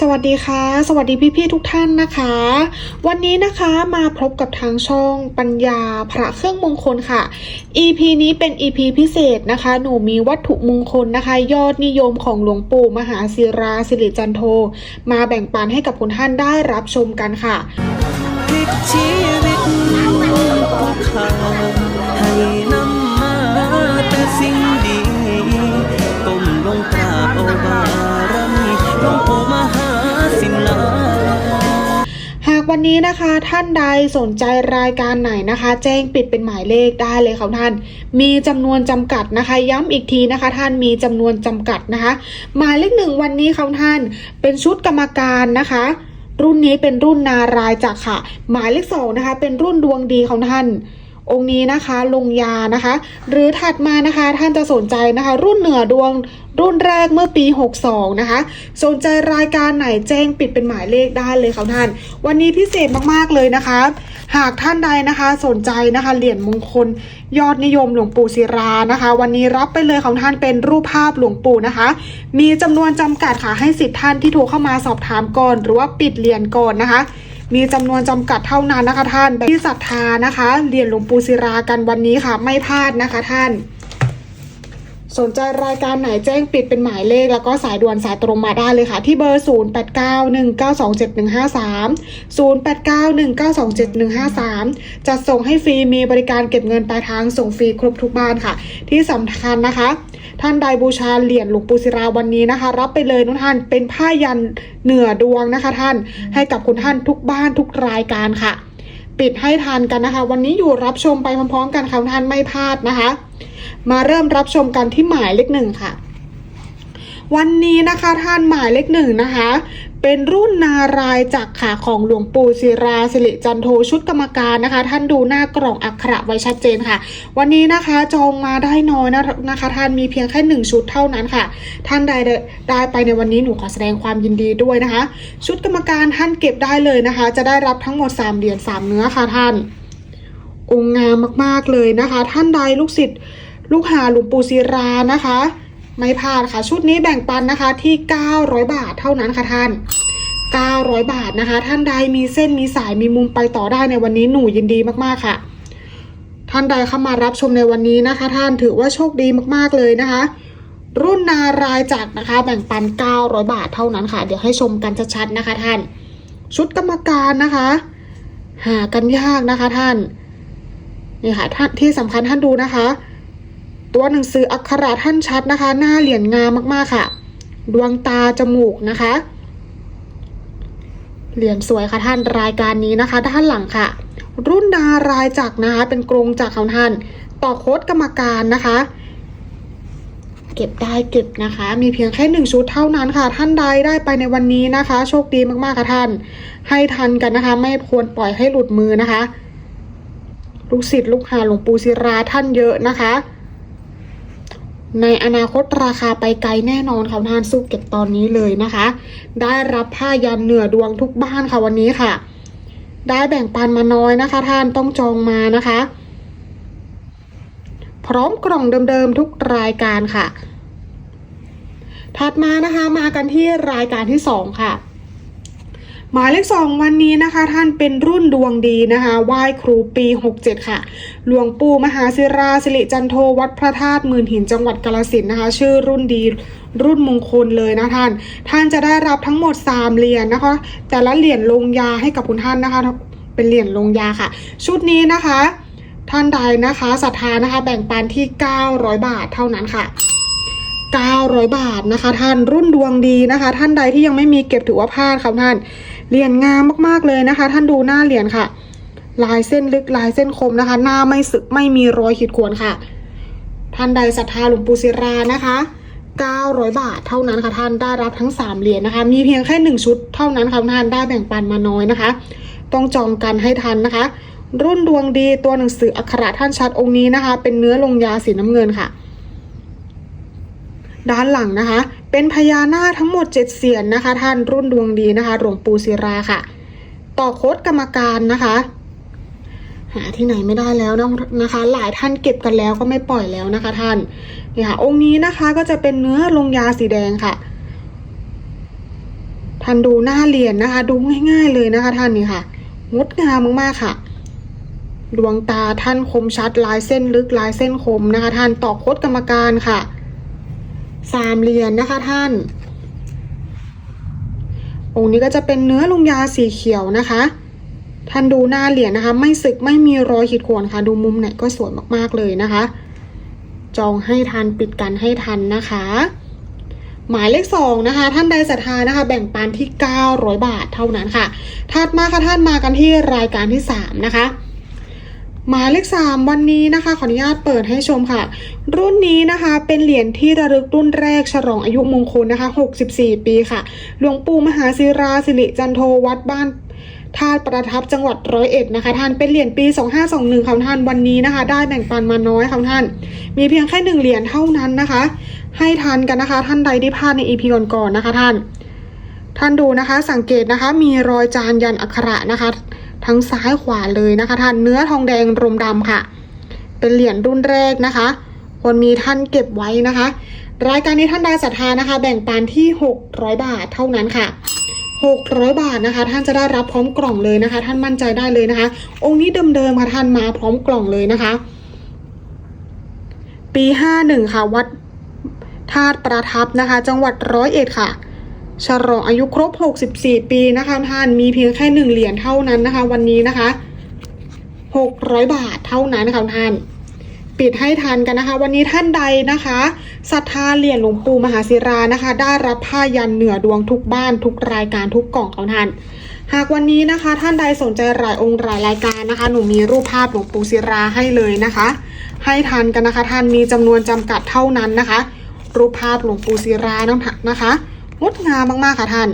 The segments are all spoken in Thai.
สวัสดีค่ะ สวัสดีพี่ๆทุกท่านนะคะ วันนี้นะคะมาพบกับทางช่องปัญญาพระเครื่องมงคลค่ะ EP นี้เป็น EP พิเศษนะคะ หนูมีวัตถุมงคลนะคะ ยอดนิยมของหลวงปู่มหาศิราสิริจันโท มาแบ่งปันให้กับคุณท่านได้รับชมกันค่ะชีวิตทุกข่าให้นำมาแต่สิ่ง วันนี้นะคะ ท่านใดสนใจรายการไหนนะคะ แจ้งปิดเป็นหมายเลขได้เลยค่ะท่าน มีจำนวนจำกัดนะคะ ย้ำอีกทีนะคะ ท่านมีจำนวนจำกัดนะคะ หมายเลขหนึ่งวันนี้ค่ะท่านเป็นชุดกรรมการนะคะรุ่นนี้เป็นรุ่นนารายจักค่ะ หมายเลขสองนะคะ เป็นรุ่นดวงดีของท่าน องค์นี้นะคะลงยานะคะ หรือถัดมานะคะท่านจะสนใจนะคะ รุ่นเหนือดวงรุ่นแรกเมื่อปี 62 นะคะ สนใจรายการไหนแจ้งปิดเป็นหมายเลขได้เลยค่ะท่าน วันนี้พิเศษมากๆเลยนะคะ หากท่านใดนะคะสนใจนะคะเหรียญมงคล ยอดนิยมหลวงปู่ศิรานะคะ วันนี้รับไปเลยของท่านเป็นรูปภาพหลวงปู่นะคะ มีจำนวนจำกัดค่ะให้สิทธิ์ท่านที่โทรเข้ามาสอบถามก่อน หรือว่าปิดเหรียญก่อนนะคะ มีจำนวนจำกัดเท่านั้นนะคะ ท่านที่ศรัทธานะคะเหรียญหลวงปู่ศิรากันวันนี้ค่ะ ไม่พลาดนะคะท่าน สนใจรายการไหนแจ้งปิดเป็นหมายเลข แล้วก็สายด่วนสายตรงมาได้เลยค่ะ ที่เบอร์ 0891927153 0891927153จะส่งให้ฟรีมีบริการเก็บเงินปลายทางส่งฟรีครบทุกบ้านค่ะ ที่สำคัญนะคะ ท่านใดบูชาเหรียญหลวงปู่ศิราวันนี้นะคะ รับไปเลยนุกท่านเป็นผ้ายันเหนือดวงนะคะ ท่านให้กับคุณท่านทุกบ้านทุกรายการค่ะ ปิดให้ทานกันนะคะ วันนี้อยู่รับชมไปพร้อมๆ กันค่ะท่านไม่พลาดนะคะ มาเริ่มรับชมกันที่หมายเลขหนึ่งค่ะ วันนี้นะคะท่านหมายเลขหนึ่งนะคะ เป็นรุ่นนารายจักรค่ะของหลวงปู่ศิราสิริจันโทชุดกรรมการนะคะ ท่านดูหน้ากล่องอักขระไว้ชัดเจนค่ะ วันนี้นะคะจองมาได้น้อยนะนะคะ ท่านมีเพียงแค่หนึ่งชุดเท่านั้นค่ะ ท่านใดได้ไปในวันนี้หนูขอแสดงความยินดีด้วยนะคะ ชุดกรรมการท่านเก็บได้เลยนะคะ จะได้รับทั้งหมด3เหรียญ3เนื้อค่ะท่าน องค์งามมากๆเลยนะคะ ท่านใดลูกศิษย์ลูกหาหลวงปู่ศิรานะคะ ไม่พลาดค่ะ ชุดนี้แบ่งปันนะคะที่ 900 บาทเท่านั้นค่ะท่าน 900 บาทนะคะ ท่านใดมีเส้นมีสายมีมุมไปต่อได้ในวันนี้หนูยินดีมากๆค่ะ ท่านใดเข้ามารับชมในวันนี้นะคะ ท่านถือว่าโชคดีมากๆเลยนะคะ รุ่นนารายจักรนะคะ แบ่งปัน 900 บาทเท่านั้นค่ะ เดี๋ยวให้ชมกันชัดๆนะคะท่าน ชุดกรรมการนะคะ หากันยากนะคะท่านนี่ค่ะท่านที่สำคัญท่านดูนะคะ ตัวหนังสืออักขระท่านชัดนะคะ หน้าเหรียญงามมากๆค่ะ ดวงตาจมูกนะคะ เหรียญสวยค่ะท่านรายการนี้นะคะ ด้านหลังค่ะ รุ่นดารายจักรนะคะ เป็นกรงจักของท่าน ต่อโค้ดกรรมการนะคะ เก็บได้เก็บนะคะ มีเพียงแค่หนึ่งชุดเท่านั้นค่ะ ท่านใดได้ไปในวันนี้นะคะ โชคดีมากๆค่ะท่าน ให้ทันกันนะคะ ไม่ควรปล่อยให้หลุดมือนะคะลูกศิษย์ลูกหาหลวงปู่ศิราท่านเยอะนะคะ ในอนาคตราคาไปไกลแน่นอนค่ะท่านสู้เก็บตอนนี้เลยนะคะ ได้รับผ้ายันเหนือดวงทุกบ้านค่ะวันนี้ค่ะ ได้แบ่งปันมาน้อยนะคะ ท่านต้องจองมานะคะ พร้อมกล่องเดิมๆทุกรายการค่ะ ถัดมานะคะมากันที่รายการที่สองค่ะ หมายเลขสองวันนี้นะคะ ท่านเป็นรุ่นดวงดีนะคะไหว้ครูปี 67 ค่ะ หลวงปู่มหาศิราสิริจันโทวัดพระธาตุหมื่นหินจังหวัดกาลสินนะคะ ชื่อรุ่นดีรุ่นมงคลเลยนะท่าน ท่านจะได้รับทั้งหมด 3 เหรียญนะคะ แต่ละเหรียญลงยาให้กับคุณท่านนะคะ เป็นเหรียญลงยาค่ะ ชุดนี้นะคะ ท่านใดนะคะศรัทธานะคะ แบ่งปันที่ 900 บาทเท่านั้นค่ะ900 บาทนะคะ ท่านรุ่นดวงดีนะคะ ท่านใดที่ยังไม่มีเก็บถือว่าพลาดครับท่าน เหรียญงามมากๆเลยนะคะ ท่านดูหน้าเหรียญค่ะ ลายเส้นลึกลายเส้นคมนะคะ หน้าไม่สึกไม่มีรอยขีดข่วนค่ะ ท่านใดศรัทธาหลวงปู่ศิรานะคะ900 บาทเท่านั้นค่ะท่านได้รับทั้ง 3 เหรียญนะคะ มีเพียงแค่ 1 ชุดเท่านั้นค่ะท่านได้แบ่งปันมาน้อยนะคะ ต้องจองกันให้ทันนะคะ รุ่นดวงดีตัวหนังสืออักขระท่านชัดองค์นี้นะคะ เป็นเนื้อลงยาสีน้ำเงินค่ะ ด้านหลังนะคะ เป็นพญานาคทั้งหมดเจ็ดเสียนนะคะ ท่านรุ่นดวงดีนะคะหลวงปู่ศิราค่ะ ต่อโคดกรรมการนะคะ หาที่ไหนไม่ได้แล้วนะคะ หลายท่านเก็บกันแล้วก็ไม่ปล่อยแล้วนะคะ ท่านนี่ค่ะ องค์นี้นะคะก็จะเป็นเนื้อลงยาสีแดงค่ะ ท่านดูหน้าเหรียญนะคะ ดูง่าย ๆ เลยนะคะ ท่านนี่ค่ะงดงามมากๆค่ะดวงตาท่านคมชัดลายเส้นลึกลายเส้นคมนะคะ ท่านต่อโคดกรรมการค่ะ สามเหรียญนะคะท่าน องค์นี้ก็จะเป็นเนื้อลุงยาสีเขียวนะคะ ท่านดูหน้าเหรียญนะคะ ไม่สึกไม่มีรอยขีดข่วนค่ะ ดูมุมไหนก็สวยมากๆเลยนะคะ จองให้ทันปิดกันให้ทันนะคะ หมายเลขสองนะคะ ท่านใดศรัทธานะคะ แบ่งปันที่ 900 บาทเท่านั้นค่ะ ถัดมาค่ะท่านมากันที่รายการที่ 3 นะคะ หมายเลข 3 วันนี้นะคะ ขออนุญาตเปิดให้ชมค่ะ รุ่นนี้นะคะเป็นเหรียญที่ระลึกรุ่นแรกฉลองอายุมงคลนะคะ 64 ปีค่ะ หลวงปู่มหาศิราสิริจันโทวัดบ้านธาตุประทับจังหวัดร้อยเอ็ดนะคะท่านเป็นเหรียญปี 2521ค่ะท่านวันนี้นะคะ ได้แบ่งปันมาน้อยค่ะท่าน มีเพียงแค่หนึ่งเหรียญเท่านั้นนะคะ ให้ทันกันนะคะ ท่านใดที่พลาดในอีพีก่อนๆนะคะท่าน ท่านดูนะคะ สังเกตนะคะ มีรอยจานยันอักขระนะคะ ทั้งซ้ายขวาเลยนะคะท่านเนื้อทองแดงรมดำค่ะ เป็นเหรียญรุ่นแรกนะคะควรมีท่านเก็บไว้นะคะ รายการนี้ท่านใดศรัทธานะคะ แบ่งปันที่ 600 บาทเท่านั้นค่ะ 600 บาทนะคะ ท่านจะได้รับพร้อมกล่องเลยนะคะ ท่านมั่นใจได้เลยนะคะ องค์นี้เดิมๆค่ะท่านมาพร้อมกล่องเลยนะคะ ปี 51 ค่ะ วัดธาตุประทับนะคะ จังหวัดร้อยเอ็ดค่ะ ฉลองอายุครบ 64 ปีนะคะท่านมีเพียงแค่หนึ่งเหรียญเท่านั้นนะคะ วันนี้นะคะ 600 บาทเท่านั้นนะคะท่าน ปิดให้ทันกันนะคะ วันนี้ท่านใดนะคะศรัทธาเหรียญหลวงปู่มหาศิรานะคะ ได้รับผ้ายันเหนือดวงทุกบ้านทุกรายการทุกกล่องของท่านหากวันนี้นะคะ ท่านใดสนใจรายองค์รายรายการนะคะ หนูมีรูปภาพหลวงปู่ศิราให้เลยนะคะ ให้ทันกันนะคะ ท่านมีจำนวนจำกัดเท่านั้นนะคะ รูปภาพหลวงปู่ศิราน้ำนะคะ งดงามมากๆค่ะท่าน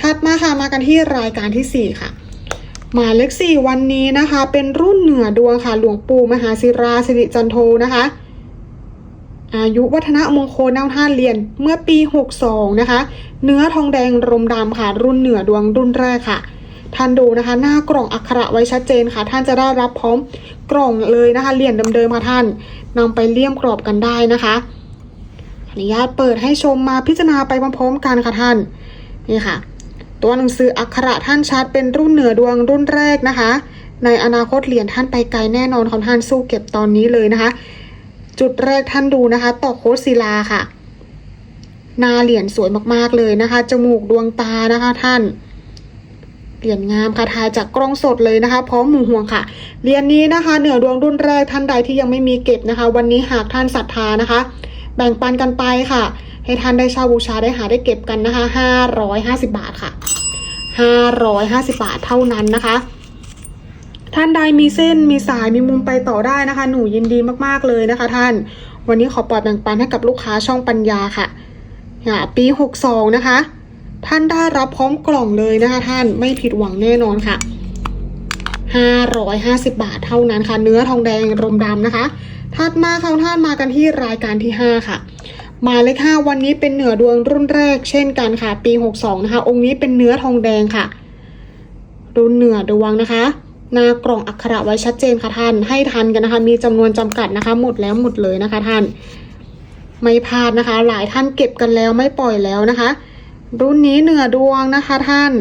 ถัดมาค่ะมากันที่รายการที่ 4 ค่ะหมายเลขสี่วันนี้นะคะ เป็นรุ่นเหนือดวงค่ะ หลวงปู่มหาศิราสิริจันโทนะคะ อายุวัฒนมงคลนำท่านเรียนเมื่อปี 62 นะคะ เนื้อทองแดงรมดำค่ะ รุ่นเหนือดวงรุ่นแรกค่ะ ท่านดูนะคะ หน้ากล่องอักขระไว้ชัดเจนค่ะ ท่านจะได้รับพร้อมกล่องเลยนะคะเหรียญเดิมๆค่ะท่านนำไปเลี่ยมกรอบกันได้นะคะ อนุญาตเปิดให้ชมมาพิจารณาไปพร้อมๆกันค่ะท่าน นี่ค่ะ ตัวหนังสืออักขระท่านชัดเป็นรุ่นเหนือดวงรุ่นแรกนะคะ ในอนาคตเหรียญท่านไปไกลแน่นอนของท่านสู้เก็บตอนนี้เลยนะคะ จุดแรกท่านดูนะคะต่อโคศิลาค่ะนาเหรียญสวยมากๆเลยนะคะ จมูกดวงตานะคะท่าน เหรียญงามค่ะถ่ายจากกล้องสดเลยนะคะ พร้อมหมู่ห่วงค่ะ เหรียญนี้นะคะ เหนือดวงรุ่นแรกท่านใดที่ยังไม่มีเก็บนะคะ วันนี้หากท่านศรัทธานะคะ แบ่งปันกันไปค่ะ ให้ท่านได้เช่าบูชาได้หาได้เก็บกันนะคะ550 บาทค่ะ550 บาทเท่านั้นนะคะ ท่านใดมีเส้นมีสายมีมุมไปต่อได้นะคะ หนูยินดีมากๆเลยนะคะ ท่าน วันนี้ขอปล่อยแบ่งปันให้กับลูกค้าช่องปัญญาค่ะปี62นะคะ ท่านได้รับพร้อมกล่องเลยนะคะ ท่านไม่ผิดหวังแน่นอนค่ะ550 บาทเท่านั้นค่ะ เนื้อทองแดงรมดำนะคะ ถัดมาค่ะท่านมากันที่รายการที่ 5 ค่ะหมายเลข5วันนี้เป็นเหนือดวงรุ่นแรกเช่นกันค่ะ ปี 62 นะคะ องค์นี้เป็นเนื้อทองแดงค่ะ รุ่นเหนือดวงนะคะ หน้ากล่องอักขระไว้ชัดเจนค่ะท่าน ให้ทันกันนะคะ มีจำนวนจำกัดนะคะ หมดแล้วหมดเลยนะคะท่าน ไม่พลาดนะคะ หลายท่านเก็บกันแล้วไม่ปล่อยแล้วนะคะ รุ่นนี้เหนือดวงนะคะท่าน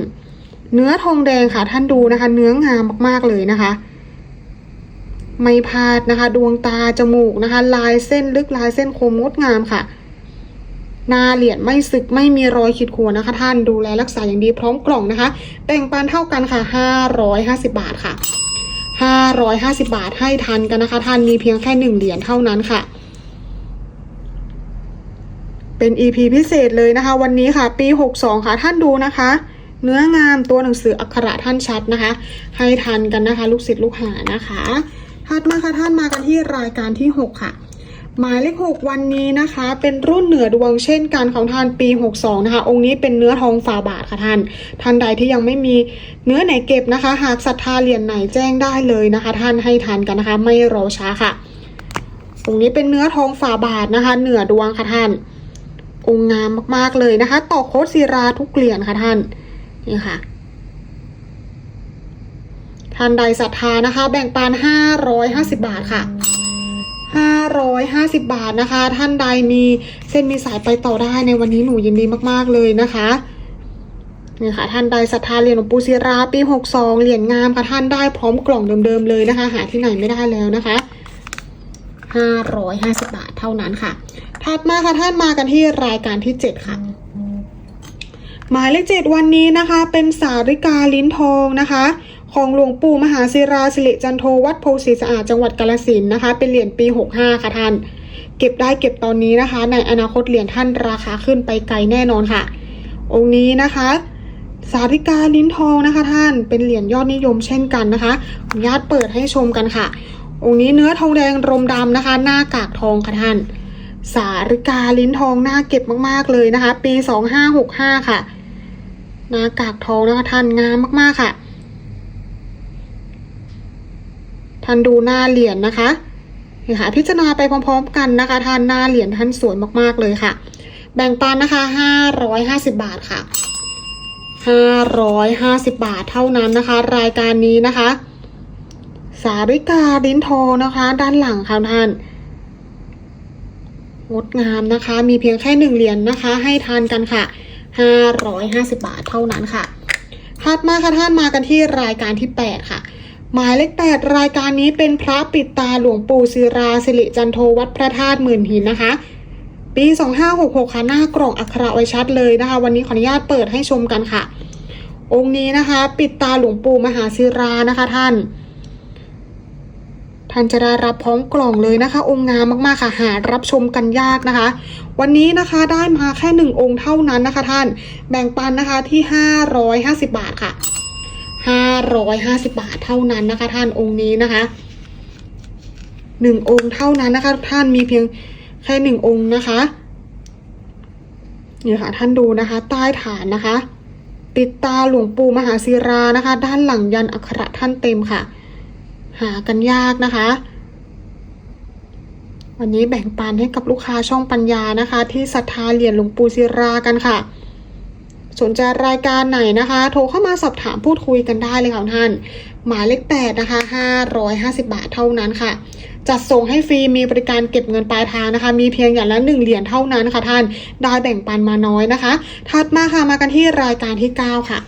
เนื้อทองแดงค่ะท่านดูนะคะ เนื้องามมากๆเลยนะคะ ไม่พลาดนะคะ ดวงตาจมูกนะคะ ลายเส้นลึกลายเส้นคมงดงามค่ะ หน้าเหรียญไม่สึกไม่มีรอยขีดข่วนนะคะ ท่านดูแลรักษาอย่างดีพร้อมกล่องนะคะแบ่งปันเท่ากันค่ะ 550 บาทค่ะ 550 บาทให้ทันกันนะคะ ท่านมีเพียงแค่หนึ่งเหรียญเท่านั้นค่ะเป็น EP พิเศษเลยนะคะ วันนี้ค่ะ ปี 62 ค่ะ ท่านดูนะคะ เนื้องามตัวหนังสืออักขระท่านชัดนะคะ ให้ทันกันนะคะ ลูกศิษย์ลูกหานะคะ ถัดมาค่ะท่านมากันที่รายการที่ 6 ค่ะ หมายเลข 6 วันนี้นะคะ เป็นรุ่นเหนือดวงเช่นกันของท่านปี 62 นะคะ องค์นี้เป็นเนื้อทองฝาบาทค่ะท่าน ท่านใดที่ยังไม่มีเนื้อไหนเก็บนะคะ หากศรัทธาเหรียญไหนแจ้งได้เลยนะคะ ท่านให้ทันกันนะคะ ไม่รอช้าค่ะ องค์นี้เป็นเนื้อทองฝาบาทนะคะ เหนือดวงค่ะท่าน องค์งามมากๆเลยนะคะ ต่อโคดศิราทุกเหรียญค่ะท่าน นี่ค่ะ ท่านใดศรัทธานะคะ แบ่งปัน 550 บาทค่ะ 550 บาทนะคะ ท่านใดมีเส้นมีสายไปต่อได้ในวันนี้หนูยินดีมากๆเลยนะคะนี่ค่ะท่านใดศรัทธาเหรียญหลวงปู่ศิราปี62เหรียญงามค่ะท่านได้พร้อมกล่องเดิมๆเลยนะคะ หาที่ไหนไม่ได้แล้วนะคะ550 บาทเท่านั้นค่ะ ถัดมาค่ะท่านมากันที่รายการที่ 7 ค่ะ หมายเลขเจ็ดวันนี้นะคะ เป็นสาริกาลิ้นทองนะคะ ของหลวงปู่มหาศิราสิริจันโทวัดโพธิ์ศรีสะอาดจังหวัดกาฬสินนะคะ เป็นเหรียญปี 65 ค่ะท่าน เก็บได้เก็บตอนนี้นะคะ ในอนาคตเหรียญท่านราคาขึ้นไปไกลแน่นอนค่ะ องค์นี้นะคะ สาริกาลิ้นทองนะคะท่านเป็นเหรียญยอดนิยมเช่นกันนะคะอนุญาตเปิดให้ชมกันค่ะ องค์นี้เนื้อทองแดงรมดำนะคะ หน้ากากทองค่ะท่าน สาริกาลิ้นทองหน่าเก็บมากๆเลยนะคะ ปี 2565 ค่ะหน้ากากทองนะคะท่านงามมากๆค่ะ ท่านดูหน้าเหรียญนะคะนี่ค่ะพิจารณาไปพร้อมๆ กันนะคะท่านหน้าเหรียญท่านสวยมากๆเลยค่ะ แบ่งปันนะคะ550บาทค่ะ550บาทเท่านั้นนะคะ รายการนี้นะคะ สาริกาลิ้นทองนะคะ ด้านหลังค่ะท่านงดงามนะคะ มีเพียงแค่หนึ่งเหรียญนะคะ ให้ทานกันค่ะ550บาทเท่านั้นค่ะถัดมาค่ะท่านมากันที่รายการที่8ค่ะ หมายเลข8รายการนี้เป็นพระปิดตาหลวงปู่ศิราสิริจันโทวัดพระธาตุหมื่นหินนะคะ ปี 2566ค่ะหน้ากล่องอักขระไว้ชัดเลยนะคะ วันนี้ขออนุญาตเปิดให้ชมกันค่ะ องค์นี้นะคะ ปิดตาหลวงปู่มหาศิรานะคะท่าน ท่านจะได้รับพร้อมกล่องเลยนะคะ องค์งามมากๆค่ะหารับชมกันยากนะคะ วันนี้นะคะได้มาแค่หนึ่งองค์เท่านั้นนะคะ ท่านแบ่งปันนะคะที่ 550 บาทค่ะ 550 บาทเท่านั้นนะคะ ท่านองค์นี้นะคะหนึ่งองค์เท่านั้นนะคะ ท่านมีเพียงแค่หนึ่งองค์นะคะนี่ค่ะท่านดูนะคะ ใต้ฐานนะคะ ติดตาหลวงปู่มหาศิรานะคะ ด้านหลังยันอักขระท่านเต็มค่ะ หากันยากนะคะ วันนี้แบ่งปันให้กับลูกค้าช่องปัญญานะคะ ที่ศรัทธาเหรียญหลวงปู่ศิรากันค่ะ สนใจรายการไหนนะคะ โทรเข้ามาสอบถามพูดคุยกันได้เลยค่ะท่าน หมายเลขแปดนะคะ550 บาทเท่านั้นค่ะ จัดส่งให้ฟรีมีบริการเก็บเงินปลายทางนะคะ มีเพียงอย่างละหนึ่งเหรียญเท่านั้นค่ะท่านได้แบ่งปันมาน้อยนะคะ ถัดมาค่ะมากันที่รายการที่ 9 ค่ะ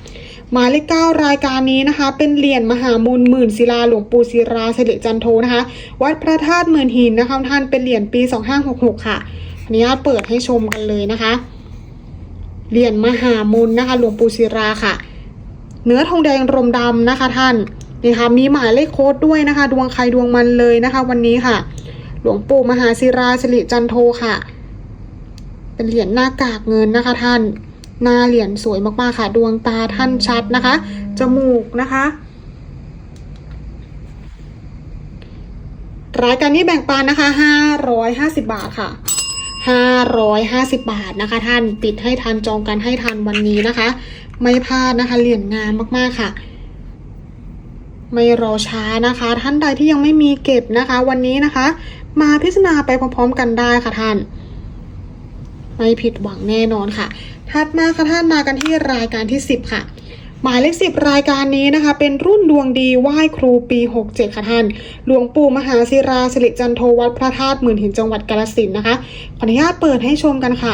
หมายเลขเก้ารายการนี้นะคะ เป็นเหรียญมหามูลหมื่นศิลาหลวงปู่ศิราเสิริจันโทนะคะ วัดพระธาตุหมื่นหินนะคะท่านเป็นเหรียญปี 2566 ค่ะอนุญาตเปิดให้ชมกันเลยนะคะ เหรียญมหามูลนะคะหลวงปู่ศิราค่ะ เนื้อทองแดงรมดำนะคะท่านนี่ค่ะมีหมายเลขโค้ดด้วยนะคะ ดวงใครดวงมันเลยนะคะ วันนี้ค่ะ หลวงปู่มหาศิราสิริจันโทค่ะ เป็นเหรียญหน้ากากเงินนะคะท่าน หน้าเหรียญสวยมากๆค่ะ ดวงตาท่านชัดนะคะ จมูกนะคะรายการนี้แบ่งปันนะคะ 550 บาทค่ะ 550 บาทนะคะ ท่านปิดให้ทันจองกันให้ทันวันนี้นะคะ ไม่พลาดนะคะเหรียญงามมาก ๆ ค่ะ ไม่รอช้านะคะ ท่านใดที่ยังไม่มีเก็บนะคะ วันนี้นะคะ มาพิจารณาไปพร้อม ๆ กันได้ค่ะท่าน ไม่ผิดหวังแน่นอนค่ะ ถัดมาค่ะท่านมากันที่รายการที่ 10 ค่ะ หมายเลขสิบรายการนี้นะคะ เป็นรุ่นดวงดีไหว้ครูปี 67 ค่ะท่าน หลวงปู่มหาศิราสิริจันโทวัดพระธาตุหมื่นหินจังหวัดกาฬสินนะคะขออนุญาตเปิดให้ชมกันค่ะ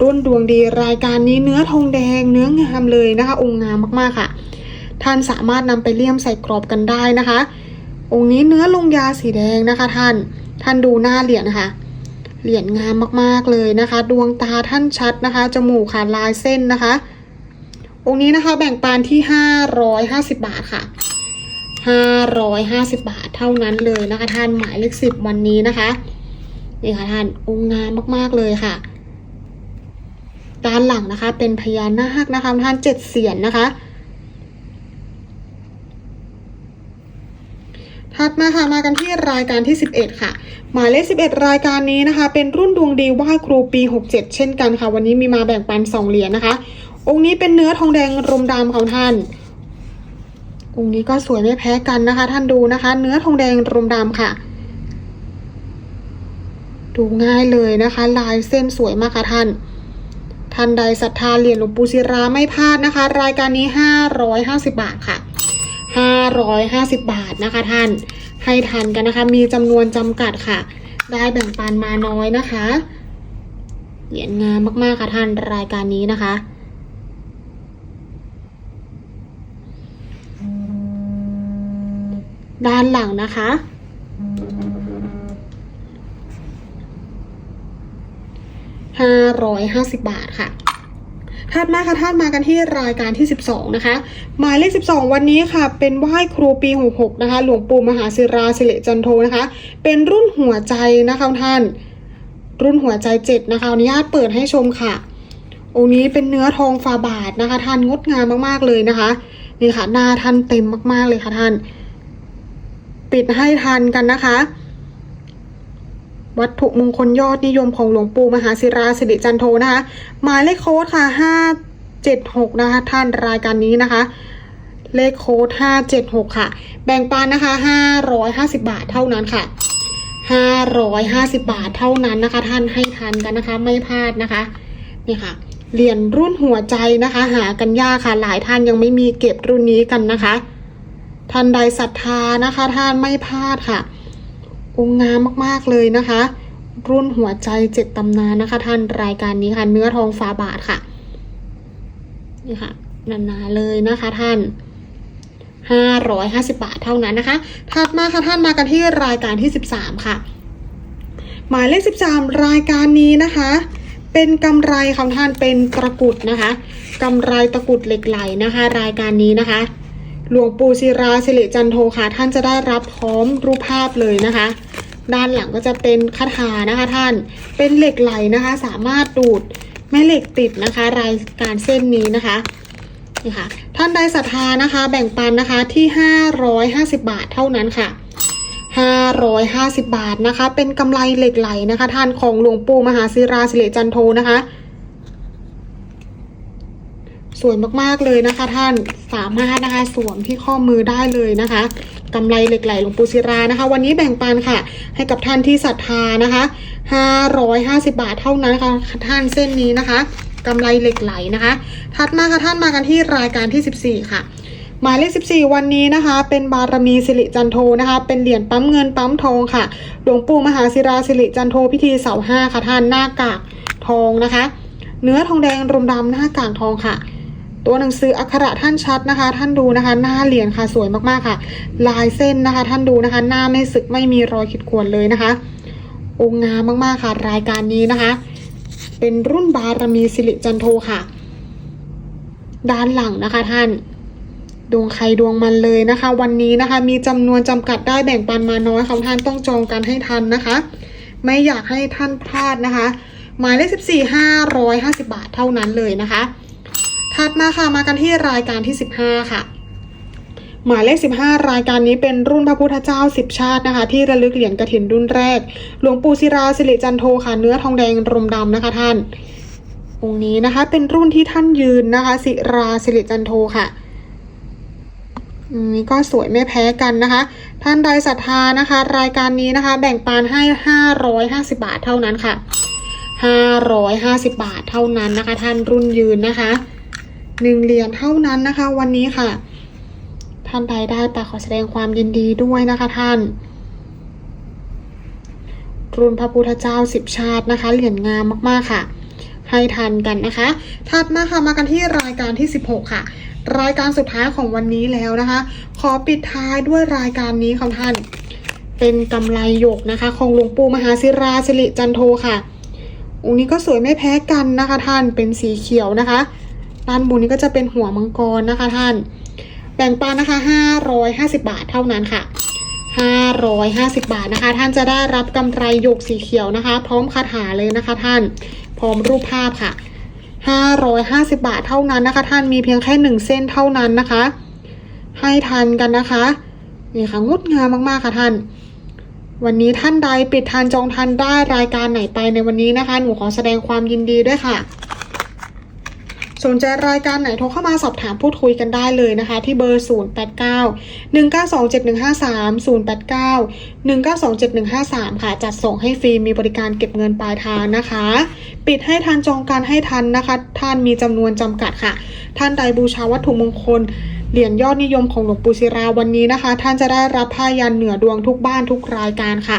รุ่นดวงดีรายการนี้เนื้อทองแดงเนื้องามเลยนะคะ องค์งามมากๆค่ะ ท่านสามารถนำไปเลี่ยมใส่กรอบกันได้นะคะ องค์นี้เนื้อลงยาสีแดงนะคะ ท่านท่านดูหน้าเหรียญนะคะเหรียญงามมากๆเลยนะคะ ดวงตาท่านชัดนะคะ จมูกค่ะลายเส้นนะคะ องค์นี้นะคะแบ่งปันที่ 550 บาทค่ะ 550 บาทเท่านั้นเลยนะคะท่านหมายเลขสิบวันนี้นะคะนี่ค่ะท่านองค์งามมากๆเลยค่ะ ด้านหลังนะคะ เป็นพญานาคนะคะท่านเจ็ดเสียนนะคะถัดมาค่ะมากันที่รายการที่ 11 ค่ะ หมายเลข 11 รายการนี้นะคะ เป็นรุ่นดวงดีไหว้ครูปี 67 เช่นกันค่ะ วันนี้มีมาแบ่งปัน 2 เหรียญนะคะ องค์นี้เป็นเนื้อทองแดงรมดำของท่าน องค์นี้ก็สวยไม่แพ้กันนะคะ ท่านดูนะคะ เนื้อทองแดงรมดำค่ะ ดูง่ายเลยนะคะ ลายเส้นสวยมากค่ะท่านท่านใดศรัทธาเหรียญหลวงปู่ศิราไม่พลาดนะคะ รายการนี้ 550 บาทค่ะ 550 บาทนะคะท่านให้ทันกันนะคะ มีจำนวนจำกัดค่ะ ได้แบ่งปันมาน้อยนะคะเหรียญงามมากๆค่ะท่านรายการนี้นะคะ ด้านหลังนะคะ ห้าร้อยห้าสิบบาทค่ะถัดมาค่ะท่านมากันที่รายการที่ 12 นะคะ หมายเลข 12 วันนี้ค่ะ เป็นไหว้ครูปี 66 นะคะ หลวงปู่มหาศิราสิริจันโทนะคะ เป็นรุ่นหัวใจนะคะท่าน รุ่นหัวใจ 7 นะคะอนุญาตเปิดให้ชมค่ะ องค์นี้เป็นเนื้อทองฝาบาทนะคะ ท่านงดงามมากๆเลยนะคะ นี่ค่ะหน้าท่านเต็มมากๆเลยค่ะท่าน ปิดให้ทันกันนะคะ วัตถุมงคลยอดนิยมของหลวงปู่มหาศิราสิริจันโทนะคะ หมายเลขโค้ดค่ะห้าเจ็ดหกนะคะ ท่านรายการนี้นะคะ เลขโค้ดห้าเจ็ดหกค่ะ แบ่งปันนะคะห้าร้อยห้าสิบาทเท่านั้นค่ะห้าร้อยห้าสิบาทเท่านั้นนะคะ ท่านให้ทันกันนะคะ ไม่พลาดนะคะนี่ค่ะเหรียญรุ่นหัวใจนะคะ หากันยากค่ะหลายท่านยังไม่มีเก็บรุ่นนี้กันนะคะ ท่านใดศรัทธานะคะ ท่านไม่พลาดค่ะ องค์งามมากๆเลยนะคะ รุ่นหัวใจเจ็ดตำนานนะคะ ท่านรายการนี้ค่ะ เนื้อทองฟ้าบาทค่ะนี่ค่ะหนาๆเลยนะคะท่านห้าร้อยห้าสิบาทเท่านั้นนะคะถัดมาค่ะท่านมากันที่รายการที่สิบสามค่ะ หมายเลขสิบสามรายการนี้นะคะ เป็นกำไรของท่านเป็นตะกุดนะคะกำไรตะกุดเหล็กไหลนะคะ รายการนี้นะคะ หลวงปู่ศิราสิริจันโทค่ะท่านจะได้รับพร้อมรูปภาพเลยนะคะ ด้านหลังก็จะเป็นคาถานะคะท่านเป็นเหล็กไหลนะคะ สามารถดูดแม่เหล็กติดนะคะ รายการเส้นนี้นะคะนี่ค่ะท่านใดศรัทธานะคะ แบ่งปันนะคะที่ 550 บาทเท่านั้นค่ะ 550 บาทนะคะ เป็นกำไรเหล็กไหลนะคะ ท่านของหลวงปู่มหาศิราสิริจันโทนะคะ วยมากๆเลยนะคะ ท่านสามารถนะคะสวมที่ข้อมือได้เลยนะคะกำไรเหล็กไหลหลวงปู่ศิรานะคะ วันนี้แบ่งปันค่ะ ให้กับท่านที่ศรัทธานะคะ550 บาทเท่านั้นค่ะท่านเส้นนี้นะคะกำไรเหล็กไหลนะคะ ถัดมาค่ะท่านมากันที่รายการที่ 14 ค่ะหมายเลข 14 วันนี้นะคะ เป็นบารมีสิริจันโทนะคะ เป็นเหรียญปั๊มเงินปั๊มทองค่ะ หลวงปู่มหาศิราสิริจันโทพิธีเสาห้าค่ะท่านหน้ากากทองนะคะ เนื้อทองแดงรมดำหน้ากากทองค่ะ ตัวหนังสืออักขระท่านชัดนะคะ ท่านดูนะคะ หน้าเหรียญค่ะสวยมากๆค่ะ ลายเส้นนะคะ ท่านดูนะคะ หน้าไม่สึกไม่มีรอยขีดข่วนเลยนะคะ องค์งามมากๆค่ะ รายการนี้นะคะ เป็นรุ่นบารมีสิริจันโทค่ะ ด้านหลังนะคะท่านดวงใครดวงมันเลยนะคะ วันนี้นะคะ มีจำนวนจำกัดได้แบ่งปันมาน้อยของท่านต้องจองกันให้ทันนะคะ ไม่อยากให้ท่านพลาดนะคะ หมายเลขสิบสี่ห้าร้อยห้าสิบาทเท่านั้นเลยนะคะ ถัดมาค่ะมากันที่รายการที่สิบห้าค่ะ หมายเลข 15 รายการนี้เป็นรุ่นพระพุทธเจ้า 10 ชาตินะคะ ที่ระลึกเหรียญกระถินรุ่นแรก หลวงปู่ศิราสิริจันโทค่ะเนื้อทองแดงรมดำนะคะท่าน องค์นี้นะคะเป็นรุ่นที่ท่านยืนนะคะ ศิราสิริจันโทค่ะนนี้ก็สวยไม่แพ้กันนะคะ ท่านใดศรัทธานะคะ รายการนี้นะคะ แบ่งปันให้ 550 บาทเท่านั้นค่ะ 550 บาทเท่านั้นนะคะ ท่านรุ่นยืนนะคะ หนึ่งเหรียญเท่านั้นนะคะ วันนี้ค่ะ ท่านใดได้ไปขอแสดงความยินดีด้วยนะคะท่านรุ่นพระพุทธเจ้าสิบชาตินะคะ เหรียญงามมากๆค่ะ ให้ทันกันนะคะ ถัดมาค่ะมากันที่รายการที่ 16 ค่ะ รายการสุดท้ายของวันนี้แล้วนะคะ ขอปิดท้ายด้วยรายการนี้ของท่าน เป็นกำไลหยกนะคะ ของหลวงปู่มหาศิราสิริจันโทค่ะองค์นี้ก็สวยไม่แพ้กันนะคะท่านเป็นสีเขียวนะคะ ด้านบนนี้ก็จะเป็นหัวมังกรนะคะท่าน แบ่งปันนะคะ 550 บาทเท่านั้นค่ะ 550 บาทนะคะ ท่านจะได้รับกำไรหยกสีเขียวนะคะ พร้อมคาถาเลยนะคะท่าน พร้อมรูปภาพค่ะ 550 บาทเท่านั้นนะคะ ท่านมีเพียงแค่หนึ่งเส้นเท่านั้นนะคะ ให้ทันกันนะคะนี่ค่ะงดงามมากๆค่ะท่าน วันนี้ท่านใดปิดทันจองทันได้รายการไหนไปในวันนี้นะคะ หนูขอแสดงความยินดีด้วยค่ะ สนใจรายการไหนโทรเข้ามาสอบถามพูดคุยกันได้เลยนะคะ ที่เบอร์ 089 192 7153 089 192 7153 ค่ะ จัดส่งให้ฟรีมีบริการเก็บเงินปลายทางนะคะ ปิดให้ทันจองการให้ทันนะคะ ท่านมีจำนวนจำกัดค่ะ ท่านใดบูชาวัตถุมงคลเหรียญยอดนิยมของหลวงปู่ศิราวันนี้นะคะ ท่านจะได้รับผ้ายันเหนือดวงทุกบ้านทุกรายการค่ะ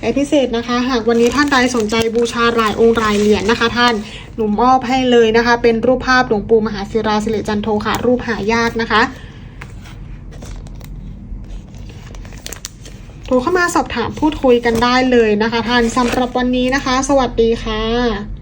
และพิเศษนะคะ หากวันนี้ท่านใดสนใจบูชาหลายองค์หลายเหรียญนะคะ ท่านหนุ่มอบให้เลยนะคะ เป็นรูปภาพหลวงปู่มหาศิราสิริจันโทค่ะ รูปหายากนะคะโทรเข้ามาสอบถามพูดคุยกันได้เลยนะคะ ท่านสำหรับวันนี้นะคะ สวัสดีค่ะ